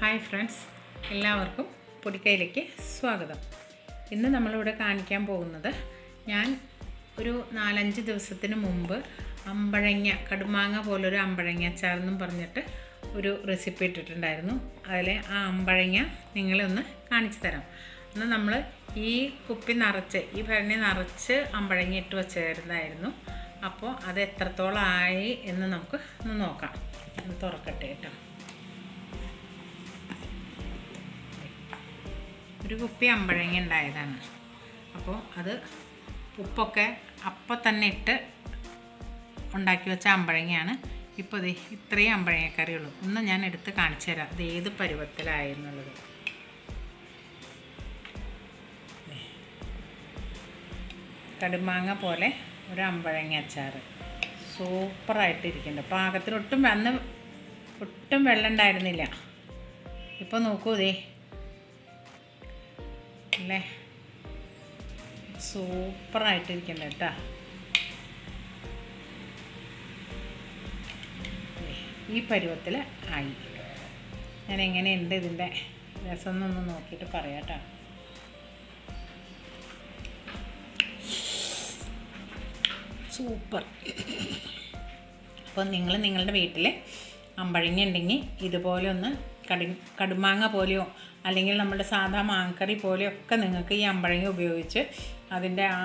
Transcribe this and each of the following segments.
Hi friends എല്ലാവർക്കും പൊടിക്കൈയിലേക്ക് സ്വാഗതം. ഇന്ന് നമ്മളിവിടെ കാണിക്കാൻ പോകുന്നത് ഞാൻ ഒരു നാലഞ്ച് ദിവസത്തിന് മുമ്പ് അമ്പഴങ്ങ കടുമാങ്ങ പോലൊരു അമ്പഴങ്ങ അച്ചാറെന്നും പറഞ്ഞിട്ട് ഒരു റെസിപ്പി ഇട്ടിട്ടുണ്ടായിരുന്നു. അതിൽ ആ അമ്പഴങ്ങ നിങ്ങളൊന്ന് കാണിച്ചു തരാം. അന്ന് നമ്മൾ ഈ കുപ്പി നിറച്ച് ഈ ഭരണി നിറച്ച് അമ്പഴങ്ങ ഇട്ട് വച്ചായിരുന്നു അപ്പോൾ അത് എത്രത്തോളം ആയി എന്ന് നമുക്ക് ഒന്ന് നോക്കാം. തുറക്കട്ടെ കേട്ടോ. ഒരു കുപ്പി അമ്പഴങ്ങ ഉണ്ടായതാണ്. അപ്പോൾ അത് ഉപ്പൊക്കെ അപ്പം തന്നെ ഇട്ട് ഉണ്ടാക്കി വെച്ച അമ്പഴങ്ങയാണ്. ഇപ്പോൾ ഇത് ഇത്രയും അമ്പഴങ്ങക്കറിയുള്ളൂ. ഒന്ന് ഞാൻ എടുത്ത് കാണിച്ചു തരാം. ഇത് ഏത് പരുവത്തിലായെന്നുള്ളത്. കടുമാങ്ങ പോലെ ഒരു അമ്പഴങ്ങ അച്ചാർ. സൂപ്പറായിട്ട് ഇരിക്കുന്നുണ്ട്. പാകത്തിന് ഒട്ടും അന്ന് ഒട്ടും വെള്ളം ഉണ്ടായിരുന്നില്ല. ഇപ്പോൾ നോക്കൂ ഇതേ അല്ലേ? സൂപ്പറായിട്ടിരിക്കുന്നു കേട്ടോ. ഈ പരുവത്തിൽ ആയി. ഞാൻ എങ്ങനെയുണ്ട് ഇതിന്റെ രസം എന്നൊന്ന് നോക്കിയിട്ട് പറയാം കേട്ടോ. സൂപ്പർ. അപ്പോൾ നിങ്ങൾ നിങ്ങളുടെ വീട്ടിൽ അമ്പഴങ്ങ ഉണ്ടെങ്കിൽ ഇതുപോലെ ഒന്ന് കടി കടുമാങ്ങ പോലെയോ അല്ലെങ്കിൽ നമ്മുടെ സാധാ മാങ്ങക്കറി പോലെയൊക്കെ നിങ്ങൾക്ക് ഈ അമ്പഴങ്ങ ഉപയോഗിച്ച് അതിന്റെ ആ,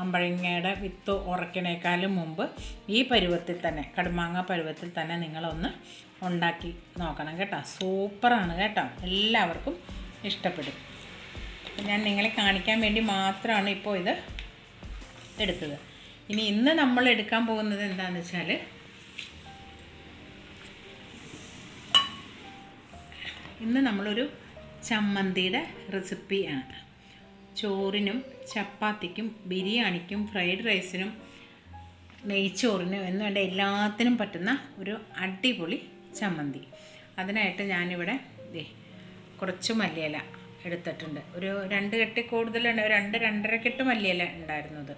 അമ്പഴങ്ങയുടെ വിത്ത് ഉറക്കണേക്കാളും മുമ്പ് ഈ പരുവത്തിൽ തന്നെ കടുമാങ്ങ പരുവത്തിൽ തന്നെ നിങ്ങളൊന്ന് ഉണ്ടാക്കി നോക്കണം കേട്ടോ. സൂപ്പറാണ് കേട്ടോ. എല്ലാവർക്കും ഇഷ്ടപ്പെടും. ഞാൻ നിങ്ങളെ കാണിക്കാൻ വേണ്ടി മാത്രമാണ് ഇപ്പോൾ ഇത് എടുത്തത്. ഇനി ഇന്ന് നമ്മൾ എടുക്കാൻ പോകുന്നത് എന്താണെന്ന് വെച്ചാൽ ഇന്ന് നമ്മളൊരു ചമ്മന്തിയുടെ റെസിപ്പിയാണ്. ചോറിനും ചപ്പാത്തിക്കും ബിരിയാണിക്കും ഫ്രൈഡ് റൈസിനും നെയ്ച്ചോറിനും എന്ന് വേണ്ട എല്ലാത്തിനും പറ്റുന്ന ഒരു അടിപൊളി ചമ്മന്തി. അതിനായിട്ട് ഞാനിവിടെ ദേ കുറച്ച് മല്ലിയില എടുത്തിട്ടുണ്ട്. ഒരു രണ്ട് കെട്ടി കൂടുതലുണ്ട് രണ്ട് രണ്ടര കെട്ട് മല്ലിയില ഉണ്ടായിരുന്നത്.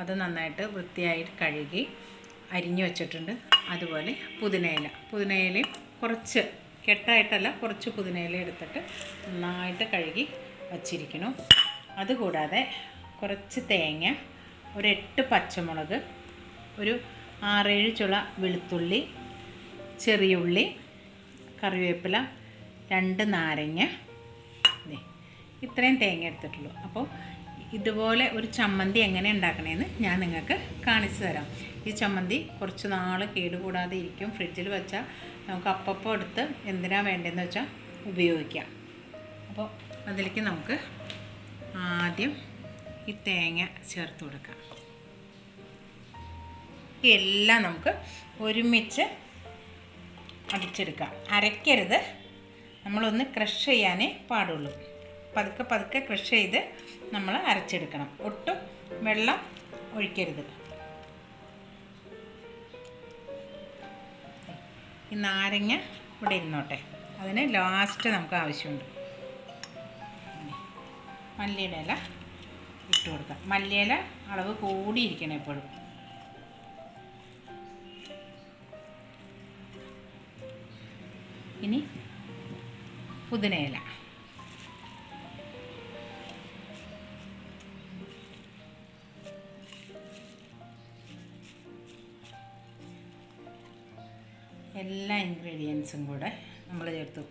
അത് നന്നായിട്ട് വൃത്തിയായി കഴുകി അരിഞ്ഞു വെച്ചിട്ടുണ്ട്. അതുപോലെ പുതിനയില. പുതിനയിലയും കുറച്ച് കെട്ടായിട്ടല്ല കുറച്ച് പുതിനയില എടുത്തിട്ട് നന്നായിട്ട് കഴുകി വച്ചിരിക്കണം അതുകൂടാതെ കുറച്ച് തേങ്ങ ഒരു എട്ട് പച്ചമുളക് ഒരു ആറേഴ് ചുള വെളുത്തുള്ളി ചെറിയ ഉള്ളി കറിവേപ്പില രണ്ട് നാരങ്ങ. ഇത്രയും തേങ്ങ എടുത്തിട്ടുള്ളൂ. അപ്പോൾ ഇതുപോലെ ഒരു ചമ്മന്തി എങ്ങനെ ഉണ്ടാക്കണമെന്ന് ഞാൻ നിങ്ങൾക്ക് കാണിച്ചു തരാം. ഈ ചമ്മന്തി കുറച്ച് നാൾ കേടുകൂടാതെ ഇരിക്കും. ഫ്രിഡ്ജിൽ വെച്ചാൽ നമുക്ക് അപ്പപ്പോൾ എടുത്ത് എന്തിനാ വേണ്ടതെന്ന് വെച്ചാൽ ഉപയോഗിക്കാം. അപ്പോൾ അതിലേക്ക് നമുക്ക് ആദ്യം ഈ തേങ്ങ ചേർത്ത് കൊടുക്കാം. എല്ലാം നമുക്ക് ഒരുമിച്ച് അടിച്ചെടുക്കാം. അരയ്ക്കരുത്. നമ്മളൊന്ന് ക്രഷ് ചെയ്യാനേ പാടുള്ളൂ. പതുക്കെ പതുക്കെ ക്രഷ് ചെയ്ത് നമ്മൾ അരച്ചെടുക്കണം. ഒട്ടും വെള്ളം ഒഴിക്കരുത്. ഈ നാരങ്ങ ഇവിടെ ഇരുന്നോട്ടെ. അതിന് ലാസ്റ്റ് നമുക്ക് ആവശ്യമുണ്ട്. മല്ലിയുടെ ഇല ഇട്ട് കൊടുക്കാം. മല്ലിയില അളവ് കൂടിയിരിക്കണം എപ്പോഴും. ഇനി പുതിനയില എല്ലാ ഇൻഗ്രീഡിയൻസും കൂടെ നമ്മൾ ചേർത്തു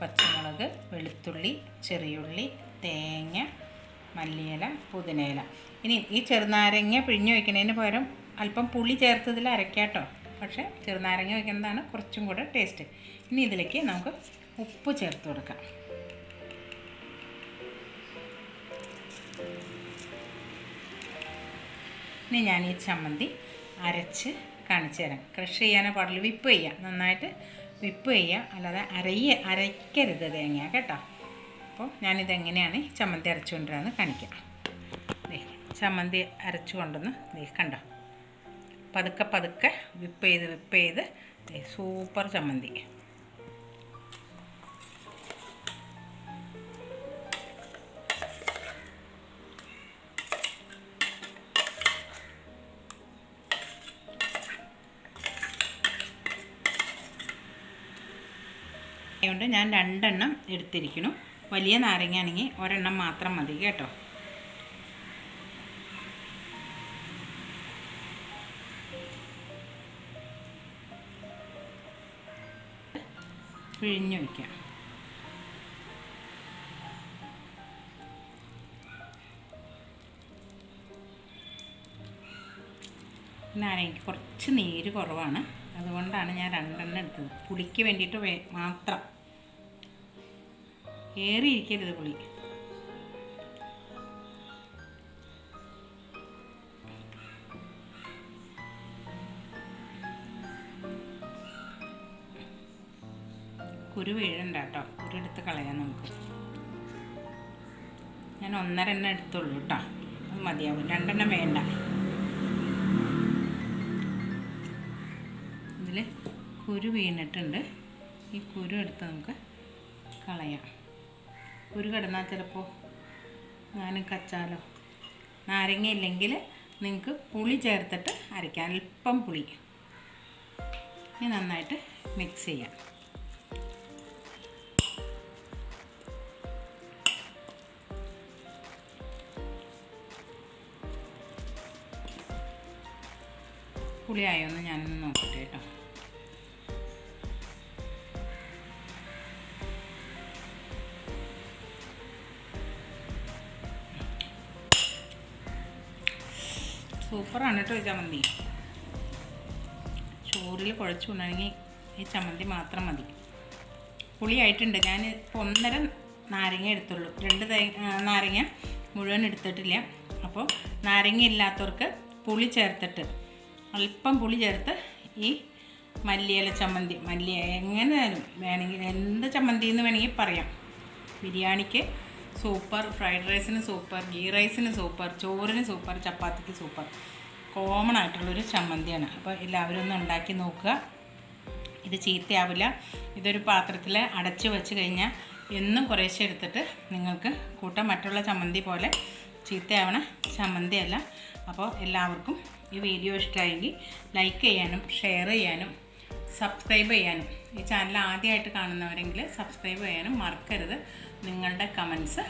പച്ചമുളക് വെളുത്തുള്ളി ചെറിയുള്ളി തേങ്ങ മല്ലിയില പുതിനയില. ഇനി ഈ ചെറുനാരങ്ങ പിഴിഞ്ഞ് വയ്ക്കുന്നതിന് പകരം അല്പം പുളി ചേർത്തതിൽ അരയ്ക്കാട്ടോ. പക്ഷേ ചെറുനാരങ്ങ വയ്ക്കുന്നതാണ് കുറച്ചും കൂടെ ടേസ്റ്റ് ഇനി ഇതിലേക്ക് നമുക്ക് ഉപ്പ് ചേർത്ത് കൊടുക്കാം. ഇനി ഞാൻ ഈ ചമ്മന്തി അരച്ച് കാണിച്ചു തരാം ക്രഷ് ചെയ്യാനേ പാടില്ല. വിപ്പ് ചെയ്യുക. നന്നായിട്ട് വിപ്പ് ചെയ്യുക. അല്ലാതെ അരയ്യ അരയ്ക്കരുത് തേങ്ങ കേട്ടോ. അപ്പോൾ ഞാനിതെങ്ങനെയാണ് ചമ്മന്തി അരച്ചുകൊണ്ടിരുന്നത് കാണിക്കാം. ചമ്മന്തി അരച്ചു കൊണ്ടുവന്ന് ദേ കണ്ടോ? പതുക്കെ പതുക്കെ വിപ്പ് ചെയ്ത് വിപ്പ് ചെയ്ത് സൂപ്പർ ചമ്മന്തി. അതുകൊണ്ട് ഞാൻ രണ്ടെണ്ണം എടുത്തിരിക്കുന്നു. വലിയ നാരങ്ങയാണെങ്കിൽ ഒരെണ്ണം മാത്രം മതി കേട്ടോ. പിഴിഞ്ഞു വയ്ക്കാം. നാരങ്ങയ്ക്ക് കുറച്ച് നീര് കുറവാണ്. അതുകൊണ്ടാണ് ഞാൻ രണ്ടെണ്ണം എടുത്തത്. പുളിക്ക് വേണ്ടിയിട്ട് വേ മാത്രം. ഏറിയിരിക്കരുത് പുളി. കുരു വീഴണ്ട കേട്ടോ. കുരു എടുത്ത് കളയാം നമുക്ക്. ഞാൻ ഒന്നര എണ്ണം എടുത്തുള്ളൂ കേട്ടോ. അത് മതിയാവും. രണ്ടെണ്ണം വേണ്ട. ഇതിൽ കുരു വീണിട്ടുണ്ട്. ഈ കുരു എടുത്ത് നമുക്ക് കളയാം. കുരു കിടന്നാൽ ചിലപ്പോൾ ഞാനും കച്ചാലോ? നാരങ്ങ ഇല്ലെങ്കിൽ നിങ്ങൾക്ക് പുളി ചേർത്തിട്ട് അരയ്ക്കാം. അല്പം പുളി. ഇനി നന്നായിട്ട് മിക്സ് ചെയ്യാം. പുളിയായോ എന്ന് ഞാനൊന്ന് നോക്കട്ടെ കേട്ടോ. സൂപ്പറാണ് കേട്ടോ ഈ ചമ്മന്തി. ചോറിൽ കുഴച്ച് കൊണ്ടാണെങ്കിൽ ഈ ചമ്മന്തി മാത്രം മതി. പുളിയായിട്ടുണ്ട്. ഞാൻ ഇപ്പോൾ ഒന്നര നാരങ്ങ എടുത്തുള്ളൂ. രണ്ട് തേ നാരങ്ങ മുഴുവൻ എടുത്തിട്ടില്ല. അപ്പോൾ നാരങ്ങ ഇല്ലാത്തവർക്ക് പുളി ചേർത്തിട്ട് അല്പം പുളി ചേർത്ത് ഈ മല്ലിയില ചമ്മന്തി മല്ലി എങ്ങനെ വേണമെങ്കിൽ എന്ത് ചമ്മന്തി എന്ന് വേണമെങ്കിൽ പറയാം. ബിരിയാണിക്ക് സൂപ്പർ ഫ്രൈഡ് റൈസിന് സൂപ്പർ ഗീ റൈസിന് സൂപ്പർ ചോറിന് സൂപ്പർ ചപ്പാത്തിക്ക് സൂപ്പർ. കോമൺ ആയിട്ടുള്ളൊരു ചമ്മന്തിയാണ്. അപ്പോൾ എല്ലാവരും ഒന്ന് ഉണ്ടാക്കി നോക്കുക. ഇത് ചീത്തയാവില്ല. ഇതൊരു പാത്രത്തിൽ അടച്ചു വെച്ച് കഴിഞ്ഞാൽ എന്നും കുറേശ്ശെ എടുത്തിട്ട് നിങ്ങൾക്ക് കൂട്ടം. മറ്റുള്ള ചമ്മന്തി പോലെ ചീത്തയാവണ ചമ്മന്തിയല്ല. അപ്പോൾ എല്ലാവർക്കും ഈ വീഡിയോ ഇഷ്ടമായെങ്കിൽ ലൈക്ക് ചെയ്യാനും ഷെയർ ചെയ്യാനും സബ്സ്ക്രൈബ് ചെയ്യാനും. ഈ ചാനൽ ആദ്യമായിട്ട് കാണുന്നവരെങ്കിൽ സബ്സ്ക്രൈബ് ചെയ്യാനും മറക്കരുത്. നിങ്ങളുടെ കമൻസ്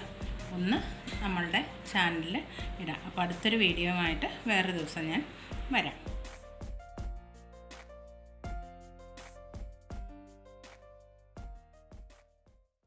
ഒന്ന് നമ്മളുടെ ചാനലിൽ ഇടാം. അപ്പോൾ അടുത്തൊരു വീഡിയോ ആയിട്ട് വേറൊരു ദിവസം ഞാൻ വരാം.